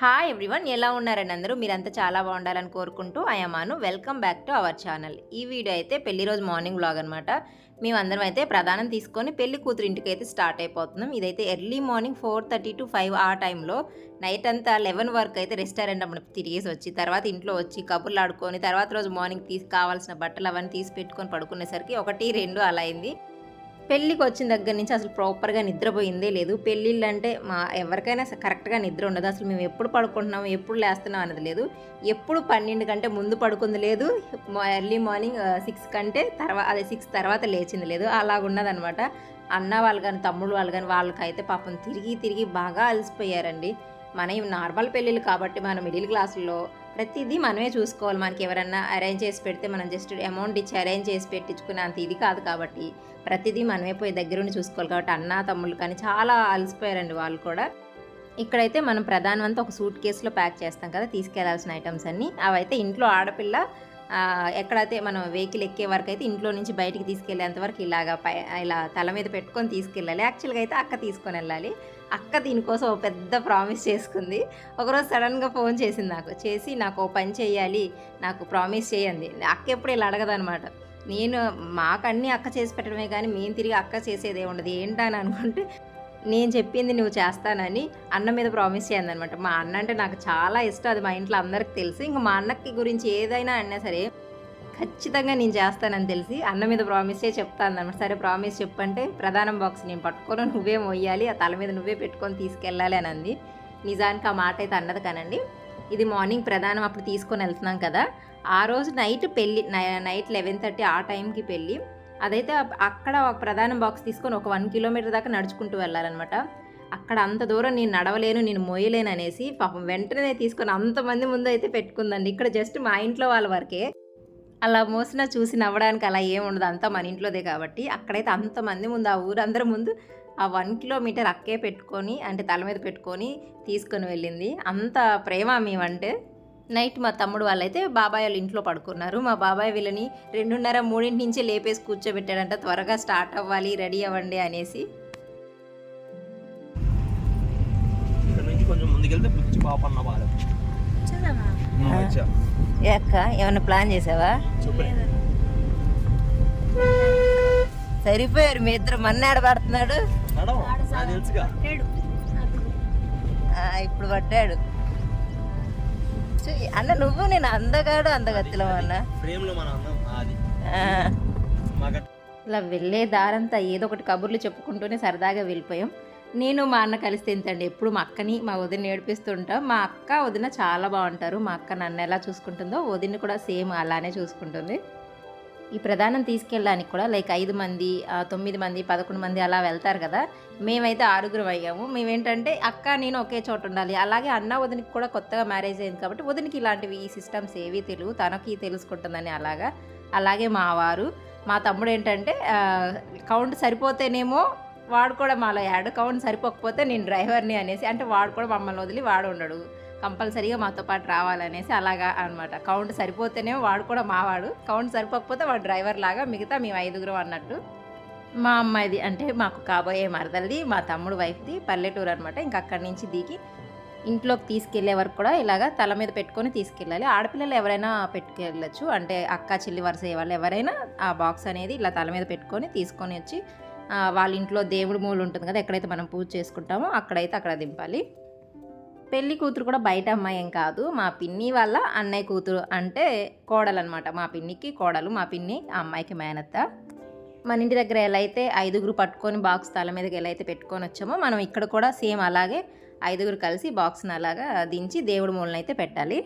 Hi everyone ఎలా ఉన్నారండి అందరూ? మీరంతా చాలా బాగుండాలని కోరుకుంటూ అయమాను welcome back to our channel ఈ వీడియో అయితే పెళ్ళి రోజు మార్నింగ్ బ్లాగ్ అనమాట మేమందరం అయితే ప్రధానం తీసుకొని పెళ్ళి కూతురు ఇంటికి అయితే స్టార్ట్ అయిపోతున్నాం. ఇదైతే early morning four thirty to five ఆ టైంలో నైట్ అంతా లెవెన్ వరకు అయితే రెస్టారెంట్ అప్పుడు తిరిగేసి వచ్చి తర్వాత ఇంట్లో వచ్చి కబుర్లు ఆడుకొని తర్వాత రోజు మార్నింగ్ తీసి కావాల్సిన బట్టలు అవన్నీ తీసి పెట్టుకొని పడుకునేసరికి ఒకటి రెండు అలా అయింది. పెళ్ళికి వచ్చిన దగ్గర నుంచి అసలు ప్రాపర్గా నిద్రపోయిందే లేదు. పెళ్ళిళ్ళు అంటే మా ఎవరికైనా కరెక్ట్గా నిద్ర ఉండదు. అసలు మేము ఎప్పుడు పడుకుంటున్నాం ఎప్పుడు లేస్తున్నాం అనేది లేదు. ఎప్పుడు పన్నెండు కంటే ముందు పడుకుంది లేదు. ఎర్లీ మార్నింగ్ సిక్స్ కంటే తర్వాత అదే సిక్స్ తర్వాత లేచింది లేదు. అలాగున్నదనమాట. అన్న వాళ్ళు కానీ తమ్ముడు వాళ్ళు కానీ వాళ్ళకైతే పాపం తిరిగి తిరిగి బాగా అలసిపోయారండి. మనం నార్మల్ పెళ్ళిళ్ళు కాబట్టి మన మిడిల్ క్లాసుల్లో ప్రతిదీ మనమే చూసుకోవాలి. మనకి ఎవరన్నా అరేంజ్ చేసి పెడితే మనం జస్ట్ అమౌంట్ ఇచ్చి అరేంజ్ చేసి పెట్టించుకునే అంత ఇది కాదు కాబట్టి ప్రతిదీ మనమే పోయి దగ్గరుండి చూసుకోవాలి కాబట్టి అన్న తమ్ముళ్ళు కానీ చాలా అలసిపోయారండి వాళ్ళు కూడా. ఇక్కడైతే మనం ప్రధానమంతా ఒక సూట్ కేసులో ప్యాక్ చేస్తాం కదా తీసుకెళ్ళాల్సిన ఐటమ్స్ అన్నీ. అవైతే ఇంట్లో ఆడపిల్ల ఎక్కడైతే మనం వెహికల్ ఎక్కే వరకు అయితే ఇంట్లో నుంచి బయటికి తీసుకెళ్ళేంత వరకు ఇలాగా పై ఇలా తల మీద పెట్టుకొని తీసుకెళ్ళాలి. యాక్చువల్గా అయితే అక్క తీసుకొని వెళ్ళాలి. అక్క దీనికోసం ఒక పెద్ద ప్రామిస్ చేసుకుంది. ఒకరోజు సడన్గా ఫోన్ చేసింది నాకు. చేసి నాకు ఓ పని చేయాలి నాకు ప్రామిస్ చేయండి అక్క ఎప్పుడు ఇలా అడగదనమాట. నేను మాకన్నీ అక్క చేసి పెట్టడమే కానీ మేము తిరిగి అక్క చేసేదే ఉండదు. ఏంటని అనుకుంటే నేను చెప్పింది నువ్వు చేస్తానని అన్న మీద ప్రామిస్ చేయండి అనమాట మా అన్న అంటే నాకు చాలా ఇష్టం. అది మా ఇంట్లో అందరికి తెలుసు. ఇంకా మా అన్నకి గురించి ఏదైనా అన్నా సరే ఖచ్చితంగా నేను చేస్తానని తెలిసి అన్న మీద ప్రామిసే చెప్తాను అనమాట సరే ప్రామిస్ చెప్పంటే ప్రధానం బాక్స్ నేను పట్టుకొని నువ్వే మొయ్యాలి ఆ తల మీద నువ్వే పెట్టుకొని తీసుకెళ్ళాలి అని అంది. నిజానికి ఆ మాట అయితే అన్నది కానండి. ఇది మార్నింగ్ ప్రధానం అప్పుడు తీసుకొని వెళ్తున్నాం కదా. ఆ రోజు నైట్ పెళ్ళి నైట్ లెవెన్ థర్టీ ఆ టైంకి పెళ్ళి. అదైతే అక్కడ ఒక ప్రధాన బాక్స్ తీసుకొని ఒక వన్ కిలోమీటర్ దాకా నడుచుకుంటూ వెళ్ళాలన్నమాట. అక్కడ అంత దూరం నేను నడవలేను నేను మోయలేను అనేసి పాపం వెంటనే తీసుకొని అంతమంది ముందు అయితే పెట్టుకుందండి. ఇక్కడ జస్ట్ మా ఇంట్లో వాళ్ళ వరకే. అలా మోసిన చూసి నవ్వడానికి అలా ఏం ఉండదు. అంతా మన ఇంట్లోదే కాబట్టి అక్కడైతే అంతమంది ముందు ఆ ఊరందరి ముందు ఆ వన్ కిలోమీటర్ అక్కే పెట్టుకొని అంటే తల మీద పెట్టుకొని తీసుకొని వెళ్ళింది. అంత ప్రేమ మేమంటే నైట్ మా తమ్ముడు వాళ్ళైతే బాబాయ్ వాళ్ళ ఇంట్లో పడుకున్నారు. మా బాబాయ్ వీళ్ళని రెండున్నర మూడింటి నుంచే లేపేసి కూర్చోబెట్టాడంట. త్వరగా స్టార్ట్ అవ్వాలి రెడీ అవ్వండి అనేసి. ఇక్కడ నుంచి కొంచెం ముందుకెళ్తే పాపన్న అక్క ఏమైనా ప్లాన్ చేసావా? సరిపోయారు మీ ఇద్దరు మన్నాడు పడుతున్నాడు ఇప్పుడు చూ, అన్న నువ్వు నేను అందగాడు అందగత్తిలో అన్న. ఇలా వెళ్ళే దారంతా ఏదో ఒకటి కబుర్లు చెప్పుకుంటూనే సరదాగా వెళ్ళిపోయాం. నేను మా అన్న కలిస్తే ఎంతండి? ఎప్పుడు మా అక్కని మా వదిన ఏడిపిస్తుంటాం. మా అక్క వదిన చాలా బాగుంటారు. మా అక్క నన్ను ఎలా చూసుకుంటుందో వదిన కూడా సేమ్ అలానే చూసుకుంటుంది. ఈ ప్రధానం తీసుకెళ్ళడానికి కూడా లైక్ ఐదు మంది తొమ్మిది మంది పదకొండు మంది అలా వెళ్తారు కదా. మేమైతే ఆరుగురం అయ్యాము. మేమేంటంటే అక్క నేను ఒకే చోట ఉండాలి. అలాగే అన్న వదినకి కూడా కొత్తగా మ్యారేజ్ అయింది కాబట్టి వదినకి ఇలాంటివి ఈ సిస్టమ్స్ ఏవి తెలుగు తనకి తెలుసుకుంటుందని అలాగా. అలాగే మా వారు మా తమ్ముడు ఏంటంటే కౌంట్ సరిపోతేనేమో వాడు కూడా మాలో యాడ్ కౌంట్ సరిపోకపోతే నేను డ్రైవర్ని అనేసి అంటే వాడు కూడా మమ్మల్ని వదిలి వాడు ఉండడు. కంపల్సరీగా మాతో పాటు రావాలనేసి అలాగా అనమాట కౌంట్ సరిపోతేనేమో వాడు కూడా మావాడు. కౌంట్ సరిపోకపోతే వాడు డ్రైవర్ లాగా మిగతా మేము ఐదుగురం అన్నట్టు. మా అమ్మాయిది అంటే మాకు కాబోయే మరదల్ది మా తమ్ముడు వైఫ్ది పల్లెటూరు అనమాట ఇంకా అక్కడి నుంచి దిగి ఇంట్లోకి తీసుకెళ్ళే వరకు కూడా ఇలాగా తల మీద పెట్టుకొని తీసుకెళ్ళాలి. ఆడపిల్లలు ఎవరైనా పెట్టుకెళ్ళచ్చు. అంటే అక్క చెల్లి వరుస వాళ్ళు ఎవరైనా ఆ బాక్స్ అనేది ఇలా తల మీద పెట్టుకొని తీసుకొని వచ్చి వాళ్ళ ఇంట్లో దేవుడి మూలు ఉంటుంది కదా ఎక్కడైతే మనం పూజ చేసుకుంటామో అక్కడైతే అక్కడ దింపాలి. పెళ్ళి కూతురు కూడా బయట అమ్మాయి కాదు మా పిన్ని వాళ్ళ అన్నయ్య కూతురు అంటే కోడలు అనమాట మా పిన్నికి కోడలు మా పిన్ని ఆ అమ్మాయికి మేనత్త. మన ఇంటి దగ్గర ఎలా అయితే ఐదుగురు పట్టుకొని బాక్స్ తల మీదకి ఎలా అయితే పెట్టుకొని వచ్చామో మనం ఇక్కడ కూడా సేమ్ అలాగే ఐదుగురు కలిసి బాక్స్ని అలాగా దించి దేవుడి మూలనైతే పెట్టాలి.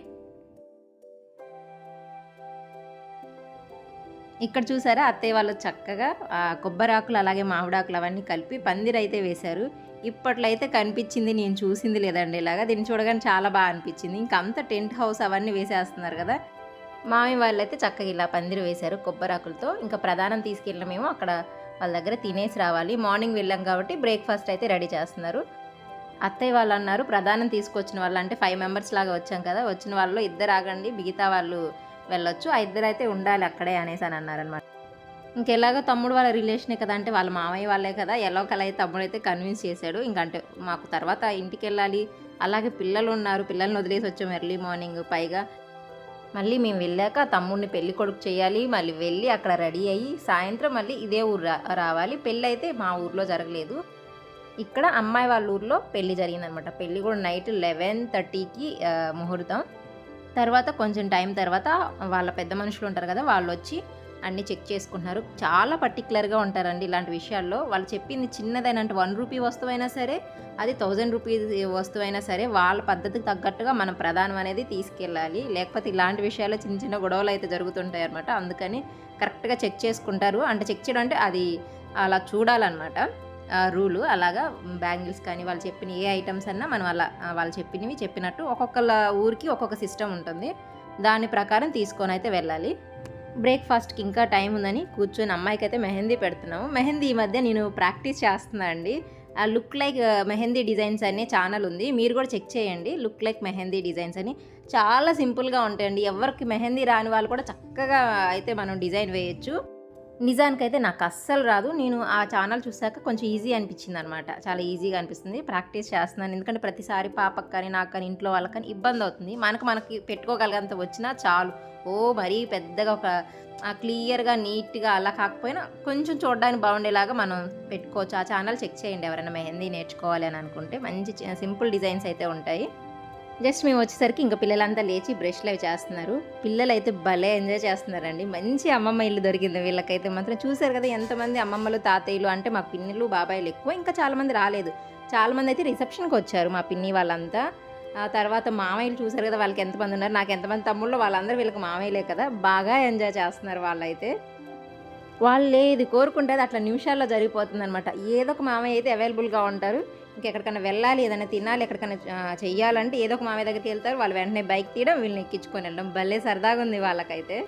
ఇక్కడ చూసారా అత్తయ్య వాళ్ళు చక్కగా కొబ్బరాకులు అలాగే మామిడాకులు అవన్నీ కలిపి పందిరి అయితే వేశారు. ఇప్పట్లో అయితే కనిపించింది నేను చూసింది లేదండి ఇలాగా. దీన్ని చూడగానే చాలా బాగా అనిపించింది. ఇంకా అంత టెంట్ హౌస్ అవన్నీ వేసేస్తున్నారు కదా. మామి వాళ్ళు అయితే చక్కగా ఇలా పందిరి వేశారు కొబ్బరాకులతో. ఇంకా ప్రధానం తీసుకెళ్ళమేమో అక్కడ వాళ్ళ దగ్గర తినేసి రావాలి. మార్నింగ్ వెళ్ళాం కాబట్టి బ్రేక్ఫాస్ట్ అయితే రెడీ చేస్తున్నారు. అత్తయ్య వాళ్ళు అన్నారు ప్రధానం తీసుకొచ్చిన వాళ్ళు అంటే ఫైవ్ మెంబర్స్ లాగా వచ్చాం కదా. వచ్చిన వాళ్ళు ఇద్దరు ఆగండి. మిగతా వాళ్ళు వెళ్ళొచ్చు. ఆ ఇద్దరు అయితే ఉండాలి అక్కడే అనేసి అని అన్నారనమాట ఇంకెలాగో తమ్ముడు వాళ్ళ రిలేషనే కదా అంటే వాళ్ళ మామయ్య వాళ్ళే కదా. ఎలా కల తమ్ముడు అయితే కన్విన్స్ చేశాడు. ఇంకంటే మాకు తర్వాత ఇంటికి వెళ్ళాలి అలాగే పిల్లలు ఉన్నారు. పిల్లల్ని వదిలేసి వచ్చాము ఎర్లీ మార్నింగ్ పైగా. మళ్ళీ మేము వెళ్ళాక తమ్ముడిని పెళ్ళి కొడుకు చేయాలి. మళ్ళీ వెళ్ళి అక్కడ రెడీ అయ్యి సాయంత్రం మళ్ళీ ఇదే ఊరు రా రావాలి. పెళ్ళి అయితే మా ఊర్లో జరగలేదు. ఇక్కడ అమ్మాయి వాళ్ళ ఊర్లో పెళ్ళి జరిగిందనమాట పెళ్ళి కూడా నైట్ లెవెన్ థర్టీకి ముహూర్తం. తర్వాత కొంచెం టైం తర్వాత వాళ్ళ పెద్ద మనుషులు ఉంటారు కదా వాళ్ళు వచ్చి అన్నీ చెక్ చేసుకుంటున్నారు. చాలా పర్టికులర్గా ఉంటారండి ఇలాంటి విషయాల్లో. వాళ్ళు చెప్పింది చిన్నదైన అంటే వన్ రూపీ వస్తువైనా సరే అది థౌజండ్ రూపీస్ వస్తువైనా సరే వాళ్ళ పద్ధతికి తగ్గట్టుగా మనం ప్రధానం అనేది తీసుకెళ్ళాలి. లేకపోతే ఇలాంటి విషయాల్లో చిన్న చిన్న గొడవలు అయితే జరుగుతుంటాయి అనమాట అందుకని కరెక్ట్గా చెక్ చేసుకుంటారు. అంటే చెక్ చేయడం అంటే అది అలా చూడాలన్నమాట. రూలు అలాగా బ్యాంగిల్స్ కానీ వాళ్ళు చెప్పిన ఏ ఐటమ్స్ అన్నా మనం అలా వాళ్ళు చెప్పినవి చెప్పినట్టు ఒక్కొక్కళ్ళ ఊరికి ఒక్కొక్క సిస్టమ్ ఉంటుంది. దాని ప్రకారం తీసుకొని అయితే వెళ్ళాలి. బ్రేక్ఫాస్ట్కి ఇంకా టైం ఉందని కూర్చొని అమ్మాయికి అయితే మెహందీ పెడుతున్నాము. మెహందీ ఈ మధ్య నేను ప్రాక్టీస్ చేస్తున్నా అండి. ఆ లుక్ లైక్ మెహందీ డిజైన్స్ అనే ఛానల్ ఉంది. మీరు కూడా చెక్ చేయండి. లుక్ లైక్ మెహందీ డిజైన్స్ అని. చాలా సింపుల్గా ఉంటాయండి. ఎవరికి మెహందీ రాని వాళ్ళు కూడా చక్కగా అయితే మనం డిజైన్ వేయొచ్చు. నిజానికైతే నాకు అస్సలు రాదు. నేను ఆ ఛానల్ చూసాక కొంచెం ఈజీ అనిపించింది అనమాట చాలా ఈజీగా అనిపిస్తుంది. ప్రాక్టీస్ చేస్తున్నాను. ఎందుకంటే ప్రతిసారి పాపకు కానీ నాకు కానీ ఇంట్లో వాళ్ళకి కానీ ఇబ్బంది అవుతుంది. మనకు మనకి పెట్టుకోగలిగంత వచ్చినా చాలు. ఓ మరీ పెద్దగా ఒక క్లియర్గా నీట్గా అలా కాకపోయినా కొంచెం చూడడానికి బాగుండేలాగా మనం పెట్టుకోవచ్చు. ఆ ఛానల్ చెక్ చేయండి ఎవరైనా మెహందీ నేర్చుకోవాలి అని అనుకుంటే. మంచి సింపుల్ డిజైన్స్ అయితే ఉంటాయి. జస్ట్ మేము వచ్చేసరికి ఇంకా పిల్లలంతా లేచి బ్రష్లు అవి చేస్తున్నారు. పిల్లలు అయితే భలే ఎంజాయ్ చేస్తున్నారండి. మంచి అమ్మమ్మ ఇల్లు దొరికింది వీళ్ళకైతే మాత్రం. చూశారు కదా ఎంతమంది అమ్మమ్మలు తాతయ్యలు అంటే మా పిన్నిలు బాబాయిలు ఎక్కువ. ఇంకా చాలామంది రాలేదు. చాలామంది అయితే రిసెప్షన్కి వచ్చారు మా పిన్ని వాళ్ళంతా. ఆ తర్వాత మామయ్యలు చూశారు కదా వాళ్ళకి ఎంతమంది ఉన్నారు. నాకు ఎంతమంది తమ్ముళ్ళు వాళ్ళందరూ వీళ్ళకి మామయ్యలే కదా. బాగా ఎంజాయ్ చేస్తున్నారు వాళ్ళైతే. వాళ్ళు ఏది కోరుకుంటే అట్లా నిమిషాల్లో జరిగిపోతుంది అనమాట ఏదో ఒక మామయ్య అయితే అవైలబుల్గా ఉంటారు. ఇంకెక్కడికైనా వెళ్ళాలి ఏదైనా తినాలి ఎక్కడికైనా చెయ్యాలంటే ఏదో ఒక మామయ్య దగ్గరికి వెళ్తారు. వాళ్ళు వెంటనే బైక్ తీయడం వీళ్ళని ఎక్కించుకొని వెళ్ళడం. భలే సరదాగా ఉంది వాళ్ళకైతే.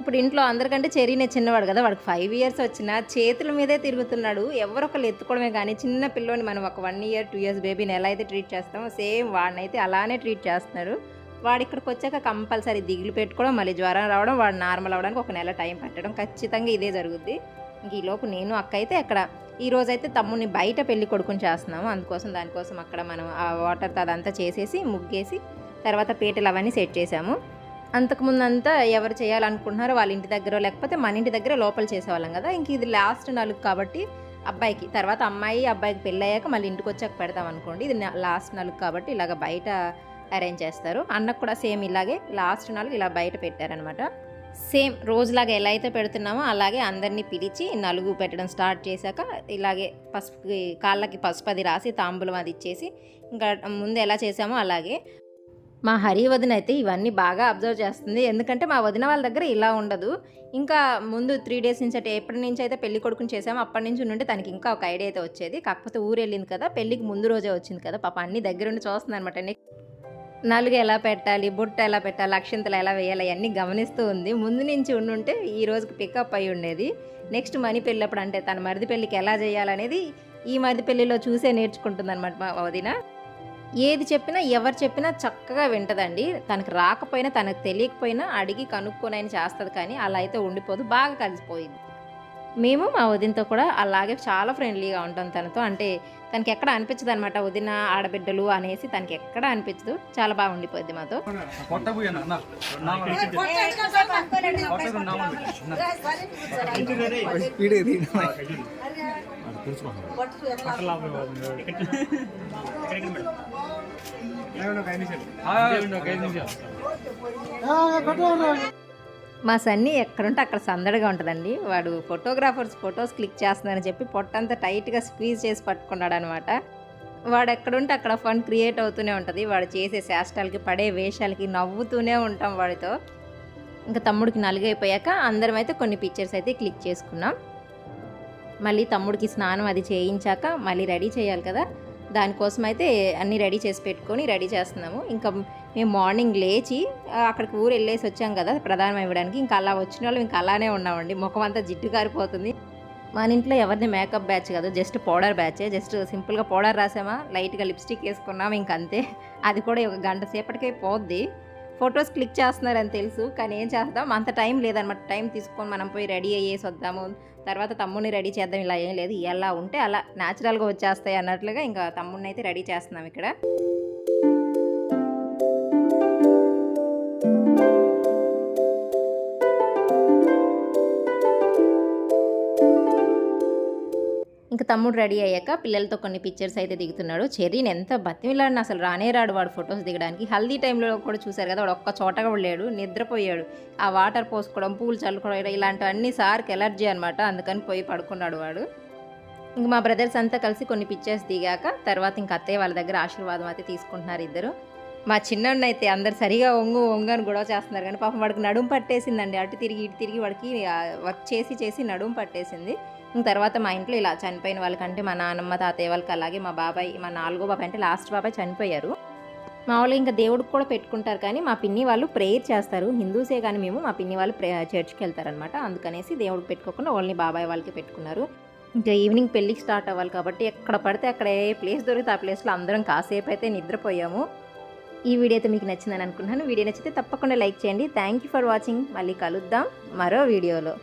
ఇప్పుడు ఇంట్లో అందరికంటే చెరీనే చిన్నవాడు కదా. వాడికి ఫైవ్ ఇయర్స్ వచ్చినా చేతుల మీదే తిరుగుతున్నాడు. ఎవరొకరు ఎత్తుకోవడమే కానీ చిన్న పిల్లోని మనం ఒక వన్ ఇయర్ టూ ఇయర్స్ బేబీని ఎలా అయితే ట్రీట్ చేస్తామో సేమ్ వాడినైతే అలానే ట్రీట్ చేస్తున్నారు. వాడు ఇక్కడికి వచ్చాక కంపల్సరీ దిగులు పెట్టుకోవడం మళ్ళీ జ్వరం రావడం వాడు నార్మల్ అవ్వడానికి ఒక నెల టైం పట్టడం ఖచ్చితంగా ఇదే జరుగుద్ది. ఈలోపు నేను అక్క అయితే అక్కడ ఈరోజైతే రోజు అయితే తమ్ముడిని బయట పెళ్ళి కొడుకుని చేస్తున్నాము. అందుకోసం దానికోసం అక్కడ మనం ఆ వాటర్ అదంతా చేసేసి ముగ్గేసి తర్వాత పీటలు అవన్నీ సెట్ చేసాము అంతకుముందు అంతా ఎవరు చేయాలనుకుంటున్నారో వాళ్ళ ఇంటి దగ్గర లేకపోతే మన ఇంటి దగ్గర లోపల చేసేవాళ్ళం కదా. ఇంక ఇది లాస్ట్ నలుగు కాబట్టి అబ్బాయికి తర్వాత అమ్మాయి అబ్బాయికి పెళ్ళయ్యాక మళ్ళీ ఇంటికి వచ్చాక పెడతాం అనుకోండి. ఇది లాస్ట్ నలుగు కాబట్టి ఇలాగ బయట అరేంజ్ చేస్తారు. అన్నకు కూడా సేమ్ ఇలాగే లాస్ట్ నాలుగు ఇలా బయట పెట్టారనమాట. సేమ్ రోజులాగా ఎలా అయితే పెడుతున్నామో అలాగే అందరినీ పిలిచి నలుగు పెట్టడం స్టార్ట్ చేశాక ఇలాగే పసుపు కాళ్ళకి పసుపు అది రాసి తాంబూలం అది ఇచ్చేసి ఇంకా ముందు ఎలా చేసామో అలాగే మా హరి వదిన అయితే ఇవన్నీ బాగా అబ్జర్వ్ చేస్తుంది. ఎందుకంటే మా వదిన వాళ్ళ దగ్గర ఇలా ఉండదు. ఇంకా ముందు త్రీ డేస్ నుంచి అంటే ఎప్పటి నుంచి అయితే పెళ్ళి కొడుకుని చేసామో అప్పటి నుంచి ఉంటే తనకి ఇంకా ఒక ఐడియా అయితే వచ్చేది. కాకపోతే ఊరు వెళ్ళింది కదా పెళ్ళికి ముందు రోజే వచ్చింది కదా పాప అన్ని దగ్గరుండి చూస్తుంది అనమాట నలుగు ఎలా పెట్టాలి బుట్ట ఎలా పెట్టాలి అక్షింతలు ఎలా వేయాలి అవన్నీ గమనిస్తూ ఉంది. ముందు నుంచి ఉండుంటే ఈ రోజుకి పికప్ అయి ఉండేది. నెక్స్ట్ మనీ పెళ్ళప్పుడు అంటే తన మరిది పెళ్ళికి ఎలా చేయాలనేది ఈ మరిది పెళ్ళిలో చూసే నేర్చుకుంటుంది అనమాట మా వదిన. ఏది చెప్పినా ఎవరు చెప్పినా చక్కగా వింటదండి. తనకు రాకపోయినా తనకు తెలియకపోయినా అడిగి కనుక్కొని అయినా చేస్తుంది కానీ అలా అయితే ఉండిపోదు బాగా కలిసిపోయింది. మేము మా వదినతో కూడా అలాగే చాలా ఫ్రెండ్లీగా ఉంటాం తనతో అంటే తనకి ఎక్కడ అనిపించదు అనమాట వదిన ఆడబిడ్డలు అనేసి తనకి ఎక్కడ అనిపించదు చాలా బాగా ఉండిపోద్ది మాతో పొట్ట మా సన్నీ ఎక్కడుంటే అక్కడ సందడిగా ఉంటుందండి. వాడు ఫోటోగ్రాఫర్స్ ఫొటోస్ క్లిక్ చేస్తున్నారని చెప్పి పొట్టంతా టైట్గా స్క్వీజ్ చేసి పట్టుకున్నాడు అనమాట వాడు ఎక్కడుంటే అక్కడ ఫన్ క్రియేట్ అవుతూనే ఉంటుంది. వాడు చేసే శాస్త్రాలకి పడే వేషాలకి నవ్వుతూనే ఉంటాం వాడితో. ఇంకా తమ్ముడికి నలుగైపోయాక అందరం అయితే కొన్ని పిక్చర్స్ అయితే క్లిక్ చేసుకున్నాం. మళ్ళీ తమ్ముడికి స్నానం అది చేయించాక మళ్ళీ రెడీ చేయాలి కదా. దానికోసం అయితే అన్నీ రెడీ చేసి పెట్టుకొని రెడీ చేస్తున్నాము. ఇంకా మేము మార్నింగ్ లేచి అక్కడికి ఊరు వెళ్ళేసి వచ్చాం కదా ప్రధానం ఇవ్వడానికి. ఇంకా అలా వచ్చిన వాళ్ళు ఇంకా అలానే ఉన్నామండి. ముఖం అంతా జిడ్డు కారిపోతుంది. మన ఇంట్లో ఎవరిని మేకప్ బ్యాచ్ కాదు జస్ట్ పౌడర్ బ్యాచే జస్ట్ సింపుల్గా పౌడర్ రాసామా లైట్గా లిప్స్టిక్ వేసుకున్నాం ఇంక అంతే అది కూడా ఒక గంట సేపటికే పోద్ది. ఫొటోస్ క్లిక్ చేస్తున్నారని తెలుసు కానీ ఏం చేద్దాం అంత టైం లేదనమాట. టైం తీసుకొని మనం పోయి రెడీ అయ్యేసి వద్దాము తర్వాత తమ్ముడిని రెడీ చేద్దాం ఇలా ఏం లేదు. ఎలా ఉంటే అలా న్యాచురల్గా వచ్చేస్తాయి అన్నట్లుగా ఇంకా తమ్ముడిని అయితే రెడీ చేస్తున్నాం ఇక్కడ. తమ్ముడు రెడీ అయ్యాక పిల్లలతో కొన్ని పిక్చర్స్ అయితే దిగుతున్నాడు. చెర్రీని ఎంత బతిమిలాడిన అసలు రానే రాడు వాడు ఫొటోస్ దిగడానికి. హల్దీ టైంలో కూడా చూశారు కదా వాడు ఒక్క చోటగా లేడు నిద్రపోయాడు. ఆ వాటర్ పోసుకోవడం పూలు చల్లుకోవడం ఇలాంటివన్నీ సార్కి ఎలర్జీ అనమాట అందుకని పోయి పడుకున్నాడు వాడు. ఇంక మా బ్రదర్స్ అంతా కలిసి కొన్ని పిక్చర్స్ దిగాక తర్వాత ఇంక అత్తయ్య వాళ్ళ దగ్గర ఆశీర్వాదం అయితే తీసుకుంటున్నారు ఇద్దరు. మా చిన్నోడిని అయితే అందరు సరిగా ఒంగు ఒంగు అని గొడవ చేస్తున్నారు కానీ పాపం వాడికి నడుము పట్టేసిందండి. అటు తిరిగి ఇటు తిరిగి వాడికి వర్క్ చేసి చేసి నడుము పట్టేసింది. తర్వాత మా ఇంట్లో ఇలా చనిపోయిన వాళ్ళకంటే మా నాన్నమ్మ తాతయ్య వాళ్ళకి అలాగే మా బాబాయ్ మా నాలుగో బాబాయ్ అంటే లాస్ట్ బాబాయ్ చనిపోయారు. మామూలుగా ఇంకా దేవుడికి కూడా పెట్టుకుంటారు కానీ మా పిన్ని వాళ్ళు ప్రేయర్ చేస్తారు. హిందూసే కానీ మేము మా పిన్ని వాళ్ళు ప్రే చర్చ్కి వెళ్తారనమాట అందుకనేసి దేవుడికి పెట్టుకోకుండా ఓన్లీ బాబాయ్ వాళ్ళకి పెట్టుకున్నారు. ఇంకా ఈవినింగ్ పెళ్ళికి స్టార్ట్ అవ్వాలి కాబట్టి ఎక్కడ పడితే అక్కడ ఏ ప్లేస్ దొరికితే ఆ ప్లేస్లో అందరం కాసేపు అయితే నిద్రపోయాము. ఈ వీడియో అయితే మీకు నచ్చిందని అనుకుంటున్నాను. వీడియో నచ్చితే తప్పకుండా లైక్ చేయండి. థ్యాంక్ యూ ఫర్ వాచింగ్ మళ్ళీ కలుద్దాం మరో వీడియోలో.